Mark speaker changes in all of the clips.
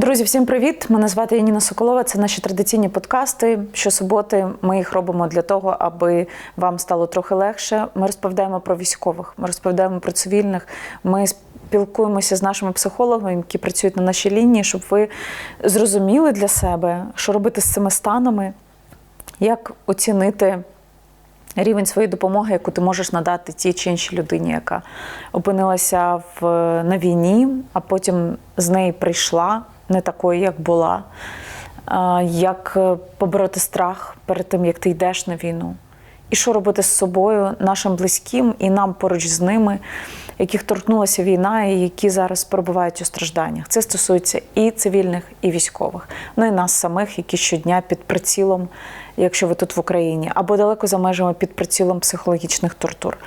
Speaker 1: Друзі, всім привіт! Мене звати Яніна Соколова. Це наші традиційні подкасти. Щосуботи ми їх робимо для того, аби вам стало трохи легше. Ми розповідаємо про військових, ми розповідаємо про цивільних. Ми спілкуємося з нашими психологами, які працюють на нашій лінії, щоб ви зрозуміли для себе, що робити з цими станами, як оцінити. Рівень своєї допомоги, яку ти можеш надати тій чи іншій людині, яка опинилася в, на війні, а потім з неї прийшла не такою, як була. Як е, побороти страх перед тим, як ти йдеш на війну, і що робити з собою, нашим близьким і нам поруч з ними, яких торкнулася війна, і які зараз перебувають у стражданнях. Це стосується і цивільних, і військових, ну і нас самих, які щодня під прицілом, якщо ви тут в Україні, або далеко за межами під прицілом психологічних тортур.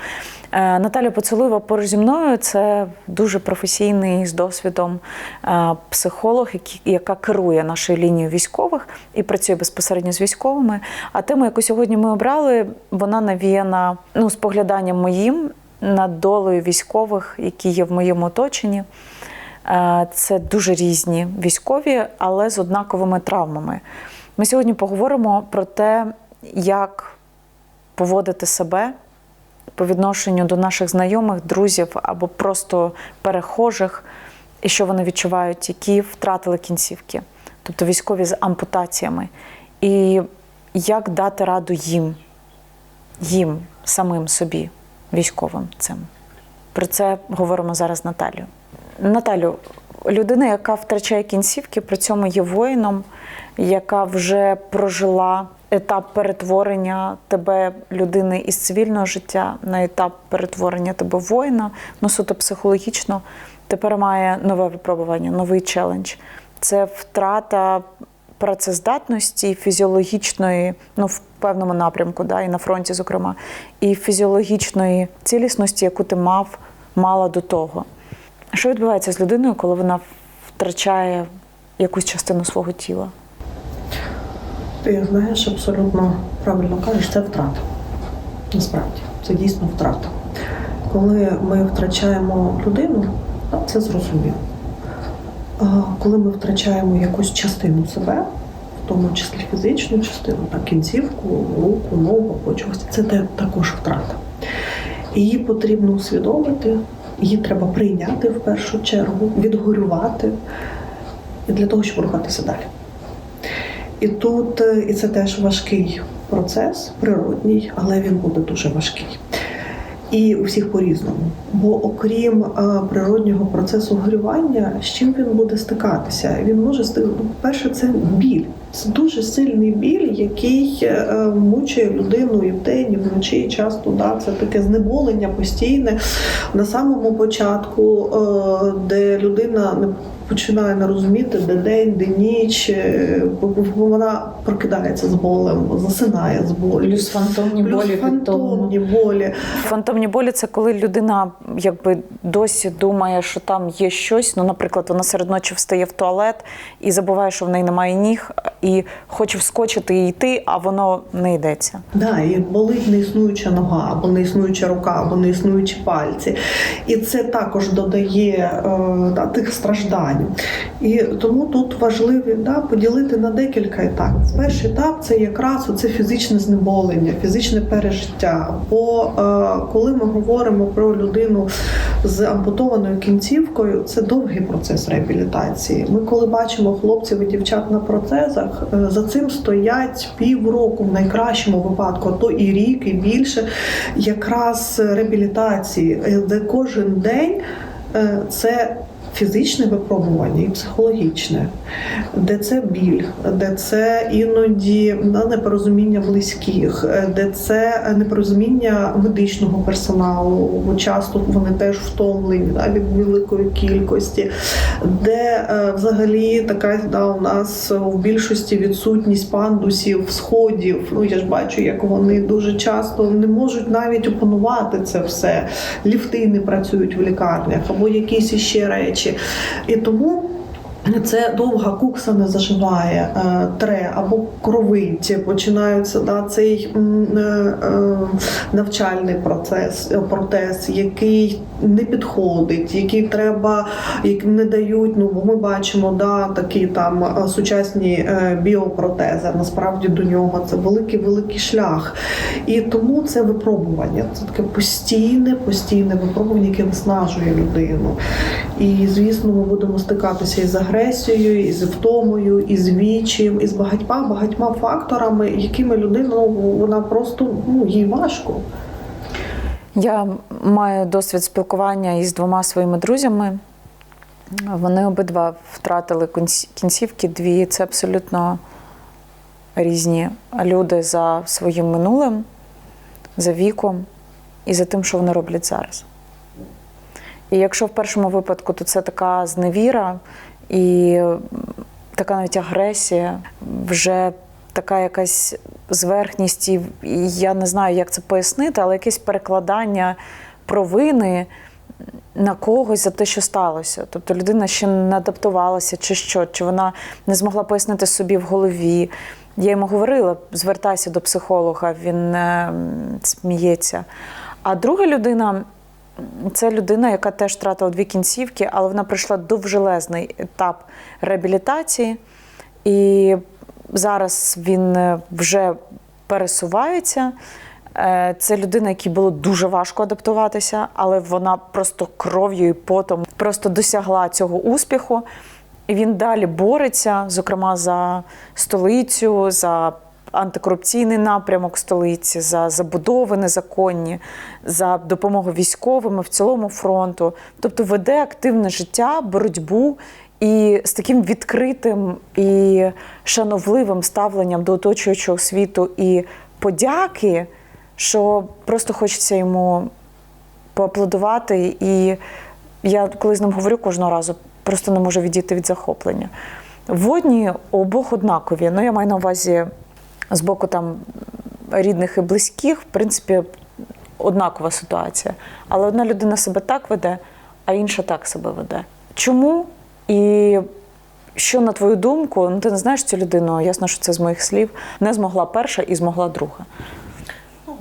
Speaker 1: Е, Наталя Поцелуєва поруч зі мною це дуже професійний з досвідом е, психолог, яка керує нашою лінією військових і працює безпосередньо з військовими. А тема, яку сьогодні ми обрали, вона навіяна ну, спогляданням моїм над долею військових, які є в моєму оточенні. Е, Це дуже різні військові, але з однаковими травмами. Ми сьогодні поговоримо про те, як поводити себе по відношенню до наших знайомих, друзів або просто перехожих, і що вони відчувають, які втратили кінцівки, тобто військові з ампутаціями. І як дати раду їм, їм, самим собі, військовим цим. Про це говоримо зараз з Наталією. Наталю, людина, яка втрачає кінцівки, при цьому є воїном, яка вже прожила етап перетворення тебе, людини із цивільного життя, на етап перетворення тебе воїна, ну суто психологічно, тепер має нове випробування, новий челендж. Це втрата працездатності фізіологічної, ну в певному напрямку, да, і на фронті, зокрема, і фізіологічної цілісності, яку ти мав, мала до того. Що відбувається з людиною, коли вона втрачає якусь частину свого тіла?
Speaker 2: Ти знаєш, абсолютно правильно кажеш, це втрата. Насправді, це дійсно втрата. Коли ми втрачаємо людину, це зрозуміло. Коли ми втрачаємо якусь частину себе, в тому числі фізичну частину, так, кінцівку, руку, ногу або чогось, це також втрата. Її потрібно усвідомити, її треба прийняти в першу чергу, відгорювати для того, щоб рухатися далі. І тут е, і це теж важкий процес, природній, але він буде дуже важкий. І у всіх по-різному. Бо окрім е, природнього процесу горювання, з чим він буде стикатися? Він може стикати, перше, це біль. Це дуже сильний біль, який е, мучує людину і вдень, і вночі. І часто да, це таке знеболення постійне на самому початку, е, де людина не починає не розуміти, де день, де ніч, е, бо- вона прокидається з болем, засинає з болю.
Speaker 1: Плюс фантомні
Speaker 2: Плюс
Speaker 1: болі
Speaker 2: фантомні болі.
Speaker 1: Фантомні болі це коли людина якби досі думає, що там є щось. Ну, наприклад, вона серед ночі встає в туалет і забуває, що в неї немає ніг, і хоче вскочити і йти, а воно не йдеться.
Speaker 2: Да, і болить неіснуюча нога, або неіснуюча рука, або неіснуючі пальці. І це також додає е, да, тих страждань. І тому тут важливо да, поділити на декілька етапів. Перший етап це якраз це фізичне знеболення, фізичне пережиття. Бо е, коли ми говоримо про людину з ампутованою кінцівкою, це довгий процес реабілітації. Ми, коли бачимо хлопців і дівчат на протезах, е, за цим стоять півроку в найкращому випадку, а то і рік, і більше, якраз реабілітації, е, де кожен день е, це. Фізичне випробування і психологічне, де це біль, де це іноді да, непорозуміння близьких, е, де це непорозуміння медичного персоналу, бо часто вони теж втомлені да, від великої кількості, де е, взагалі така да, у нас в більшості відсутність пандусів, сходів. Ну я ж бачу, як вони дуже часто не можуть навіть опанувати це все. Ліфти не працюють в лікарнях або якісь іще речі. І тому це довга кукса не заживає, е, тре або кровить, починаються да, цей е, е, навчальний процес, протез, який не підходить, який треба, які не дають. Ну бо ми бачимо, да такі там е, сучасні е, біопротези. Насправді до нього це великий великий шлях. І тому це випробування. Це таке постійне, постійне випробування, яке виснажує людину. І звісно, ми будемо стикатися із агресією, із втомою, із вічем, із багатьма багатьма факторами, якими людина ну, вона просто ну їй важко.
Speaker 1: Я маю досвід спілкування із двома своїми друзями. Вони обидва втратили кінцівки дві. Це абсолютно різні люди за своїм минулим, за віком і за тим, що вони роблять зараз. І якщо в першому випадку, то це така зневіра і така навіть агресія, вже така якась зверхність, і я не знаю, як це пояснити, але якесь перекладання провини на когось за те, що сталося. Тобто людина ще не адаптувалася, чи що, чи вона не змогла пояснити собі в голові. Я йому говорила, звертайся до психолога, він е, сміється. А друга людина це людина, яка теж втратила дві кінцівки, але вона пройшла довжелезний етап реабілітації, і зараз він е, вже пересувається. Е, Це людина, якій було дуже важко адаптуватися, але вона просто кров'ю і потом просто досягла цього успіху. І він далі бореться, зокрема, за столицю, за антикорупційний напрямок столиці, за забудови незаконні, за допомогу військовим і в цілому фронту. Тобто веде активне життя, боротьбу і з таким відкритим і шановливим ставленням до оточуючого світу і подяки, що просто хочеться йому поаплодувати. І я коли з ним говорю кожного разу, просто не можу відійти від захоплення. Водні обох однакові. Ну, я маю на увазі з боку там рідних і близьких, в принципі, однакова ситуація. Але одна людина себе так веде, а інша так себе веде. Чому? І що, на твою думку, ну ти не знаєш цю людину, ясно, що це з моїх слів, не змогла перша і змогла друга.
Speaker 2: Ну,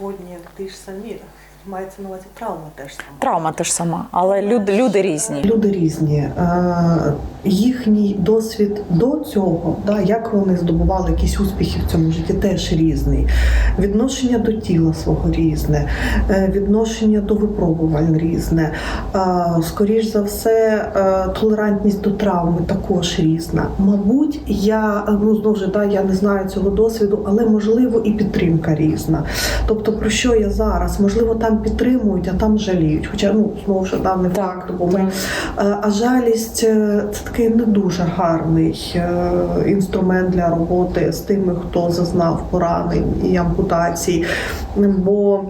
Speaker 2: водні ти ж самі. Мається на увазі травма теж сама.
Speaker 1: Травма теж сама, але люди, люди різні.
Speaker 2: Люди різні. Е, Їхній досвід до цього, да, як вони здобували якісь успіхи в цьому житті, теж різний. Відношення до тіла свого різне, е, відношення до випробувань різне. Е, Скоріш за все, е, толерантність до травми також різна. Мабуть, я ну знову ж да, я не знаю цього досвіду, але можливо і підтримка різна. Тобто, про що я зараз? Можливо, там підтримують, а там жаліють. Хоча ну знову ж да, не факт, бо ми Е, А жалість е, це такий не дуже гарний е, інструмент для роботи з тими, хто зазнав поранень і ампутацій. Бо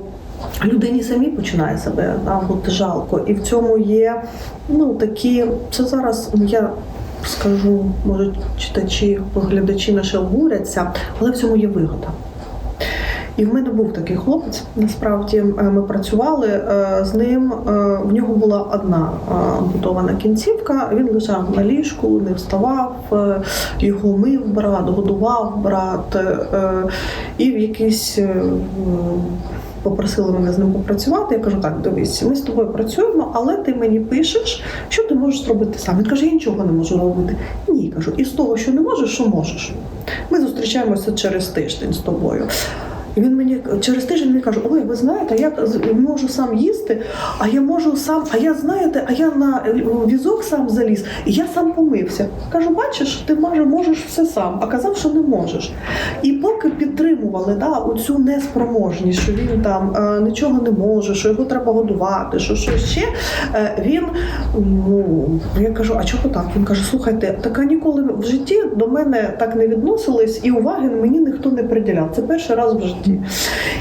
Speaker 2: людині самі починає себе бути жалко. І в цьому є ну такі, це зараз я. Скажу, може, читачі, глядачі наші обуряться, але в цьому є вигода. І в мене був такий хлопець. Насправді Е, ми працювали е, з ним. е, В нього була одна ампутована кінцівка. Він лежав на ліжку, не вставав, його мив брат, годував брат. І в якийсь. Попросили мене з ним попрацювати. Я кажу, так, дивись, ми з тобою працюємо, але ти мені пишеш, що ти можеш зробити сам. Він каже, я нічого не можу робити. Ні, кажу, і з того, що не можеш, що можеш. Ми зустрічаємося через тиждень з тобою. Він мені через тиждень мені каже: Ой, ви знаєте, я можу сам їсти, а я можу сам, а я знаєте, а я на візок сам заліз, і я сам помився. Кажу, бачиш, ти може можеш все сам, а казав, що не можеш. І поки підтримували да, оцю неспроможність, що він там е, нічого не може, що його треба годувати, що щось ще. Е, він ну я кажу, а чого так? Він каже: слухайте, така ніколи в житті до мене так не відносились, і уваги мені ніхто не приділяв. Це перший раз в житті.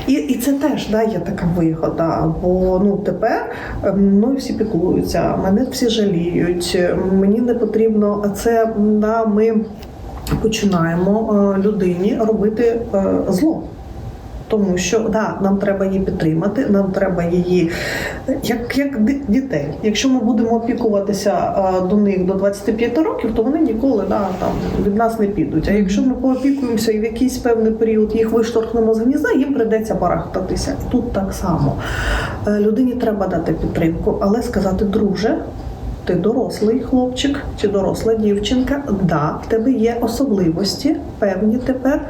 Speaker 2: І, і це теж да, є така вигода. Бо ну тепер мною всі піклуються, мене всі жаліють, мені не потрібно, а це да, ми починаємо е, людині робити е, зло. Тому що да, нам треба її підтримати, нам треба її як, як дітей. Якщо ми будемо опікуватися до них до 25 років, то вони ніколи да, там, від нас не підуть. А якщо ми поопікуємося і в якийсь певний період їх виштовхнемо з гнізда, їм прийдеться барахтатися. Тут так само. Е, Людині треба дати підтримку, але сказати, друже. Ти дорослий хлопчик чи доросла дівчинка, да, в тебе є особливості, певні тепер,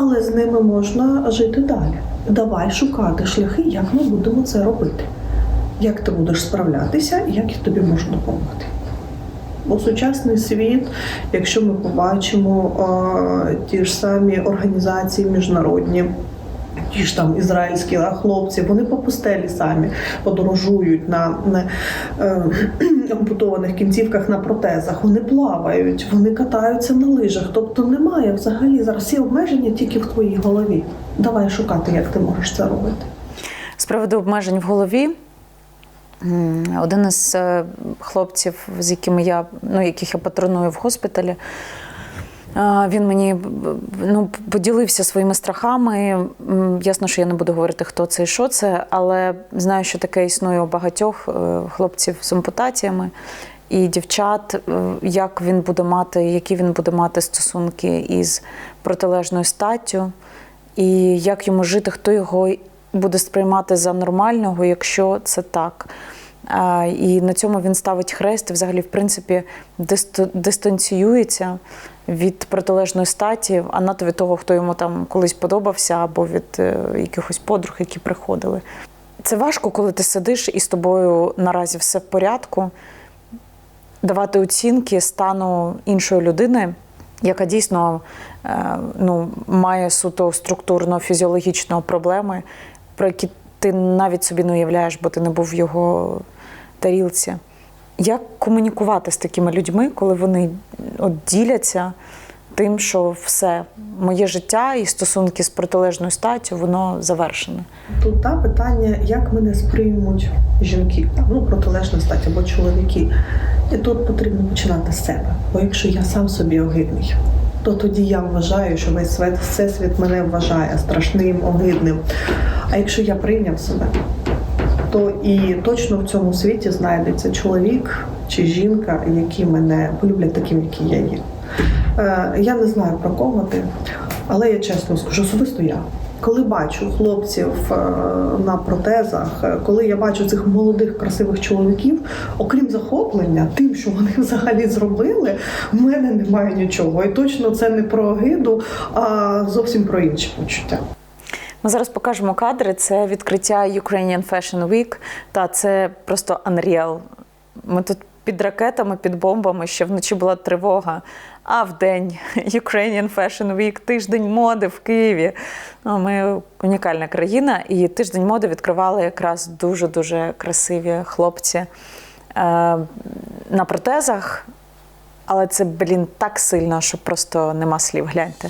Speaker 2: але з ними можна жити далі. Давай шукати шляхи, як ми будемо це робити. Як ти будеш справлятися, і як я тобі можу допомогти. Бо сучасний світ, якщо ми побачимо е, ті ж самі організації міжнародні, ті ж там ізраїльські хлопці, вони по пустелі самі подорожують на, е, ампутованих кінцівках на протезах, вони плавають, вони катаються на лижах. Тобто немає взагалі зараз всі обмеження тільки в твоїй голові. Давай шукати, як ти можеш це робити.
Speaker 1: З приводу обмежень в голові. Один із е, хлопців, з якими я, ну, яких я патроную в госпіталі, він мені ну, поділився своїми страхами. Ясно, що я не буду говорити, хто це і що це, але знаю, що таке існує у багатьох е, хлопців з ампутаціями і дівчат, е, як він буде мати, які він буде мати стосунки із протилежною статтю, і як йому жити, хто його буде сприймати за нормального, якщо це так. І на цьому він ставить хрест і взагалі, в принципі, дистанціюється від протилежної статі, а надто від того, хто йому там колись подобався, або від е, якихось подруг, які приходили. Це важко, коли ти сидиш і з тобою наразі все в порядку, давати оцінки стану іншої людини, яка дійсно е, ну, має суто структурно-фізіологічно проблеми, про які ти навіть собі не уявляєш, бо ти не був його тарілці. Як комунікувати з такими людьми, коли вони от діляться тим, що все, моє життя і стосунки з протилежною статтю, воно завершене?
Speaker 2: Тут та питання, як мене сприймуть жінки, ну протилежна стать або чоловіки. І тут потрібно починати з себе. Бо якщо я сам собі огидний, то тоді я вважаю, що весь світ, всесвіт мене вважає страшним, огидним. А якщо я прийняв себе, то і точно в цьому світі знайдеться чоловік чи жінка, які мене полюблять таким, який я є. Е, Я не знаю про кого ти, але я чесно скажу, особисто я. Коли бачу хлопців е, на протезах, е, коли я бачу цих молодих красивих чоловіків, окрім захоплення, тим, що вони взагалі зробили, в мене немає нічого. І точно це не про огиду, а зовсім про інші почуття.
Speaker 1: Ми зараз покажемо кадри. Це відкриття Ukrainian Fashion Week. Та це просто unreal. Ми тут під ракетами, під бомбами, ще вночі була тривога. А в день Ukrainian Fashion Week, тиждень моди в Києві. Ну, ми унікальна країна, і тиждень моди відкривали якраз дуже дуже красиві хлопці е, на протезах. Але це, блін, так сильно, що просто нема слів. Гляньте.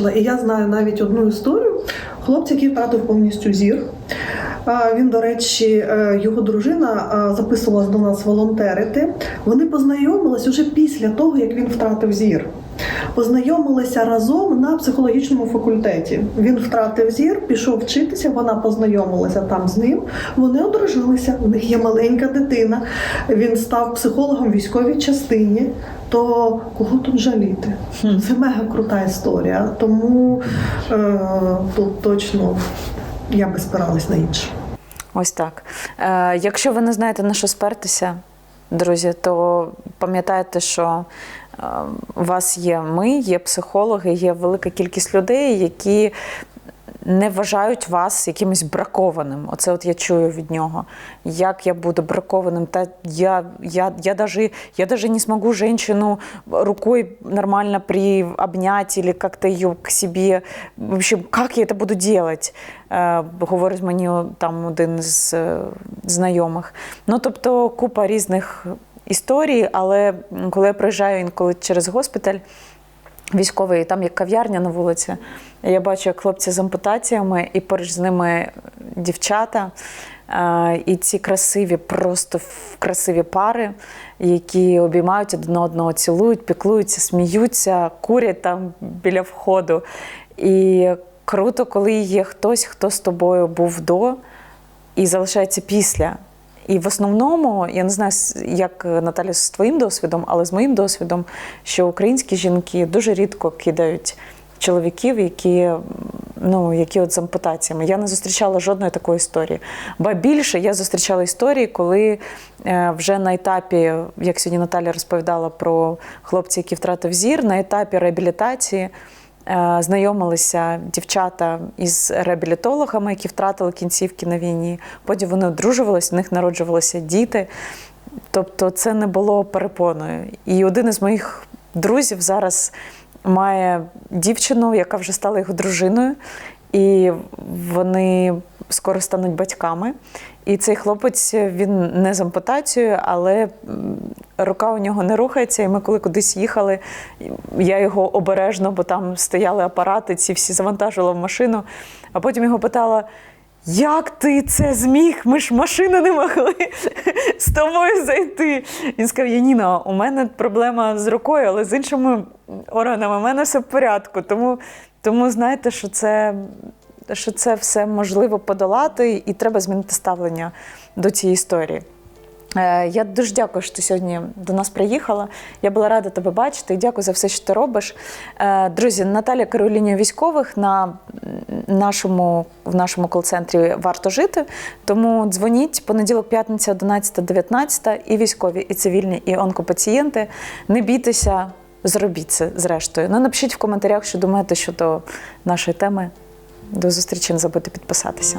Speaker 2: Бачила. І я знаю навіть одну історію. Хлопця, який втратив повністю зір. Він, до речі, е, його дружина записувалась до нас волонтерити. Вони познайомились уже після того, як він втратив зір. Познайомилися разом на психологічному факультеті. Він втратив зір, пішов вчитися. Вона познайомилася там з ним. Вони одружилися. У них є маленька дитина. Він став психологом в військовій частині. То кого тут жаліти? Це мега крута історія. Тому е, тут точно я би спиралась на інше.
Speaker 1: Ось так. Е, якщо ви не знаєте на що спертися, друзі, то пам'ятайте, що у вас є ми, є психологи, є велика кількість людей, які не вважають вас якимось бракованим. Оце от я чую від нього. Як я буду бракованим? Та я, я, я, даже, я даже не смогу женщину рукой нормально при обнять или как-то ее к себе. В общем, как я это буду делать? Е, говорить мені там один з е, знайомих. Ну, тобто, купа різних історій, але коли я приїжджаю інколи через госпіталь, військовий, там є кав'ярня на вулиці. Я бачу, як хлопці з ампутаціями, і поруч з ними дівчата. І ці красиві, просто красиві пари, які обіймають один одного, цілують, піклуються, сміються, курять там біля входу. І круто, коли є хтось, хто з тобою був до і залишається після. І в основному, я не знаю, як Наталя з твоїм досвідом, але з моїм досвідом, що українські жінки дуже рідко кидають чоловіків, які, ну, які от з ампутаціями. Я не зустрічала жодної такої історії. Ба більше я зустрічала історії, коли е, вже на етапі, як сьогодні Наталя розповідала про хлопця, який втратив зір, на етапі реабілітації. Е, Знайомилися дівчата із реабілітологами, які втратили кінцівки на війні. Потім вони одружувалися, в них народжувалися діти. Тобто це не було перепоною. І один із моїх друзів зараз має дівчину, яка вже стала його дружиною, і вони скоро стануть батьками. І цей хлопець він не з ампутацією, але рука у нього не рухається. І ми, коли кудись їхали, я його обережно, бо там стояли апарати, ці всі завантажила в машину. А потім його питала: як ти це зміг? Ми ж машини не могли з тобою зайти. Він сказав: Яніна, у мене проблема з рукою, але з іншими органами у мене все в порядку. Тому, тому знаєте, що це що це все можливо подолати, і треба змінити ставлення до цієї історії. Е, Я дуже дякую, що ти сьогодні до нас приїхала. Я була рада тебе бачити і дякую за все, що ти робиш. Е, Друзі, Наталя керує військових на нашому, в нашому кол-центрі варто жити. Тому дзвоніть понеділок, п'ятниця, 11-19, і військові, і цивільні, і онкопацієнти. Не бійтеся, зробіть це зрештою. Ну, напишіть в коментарях, що думаєте щодо нашої теми. До зустрічі, не забудьте підписатися.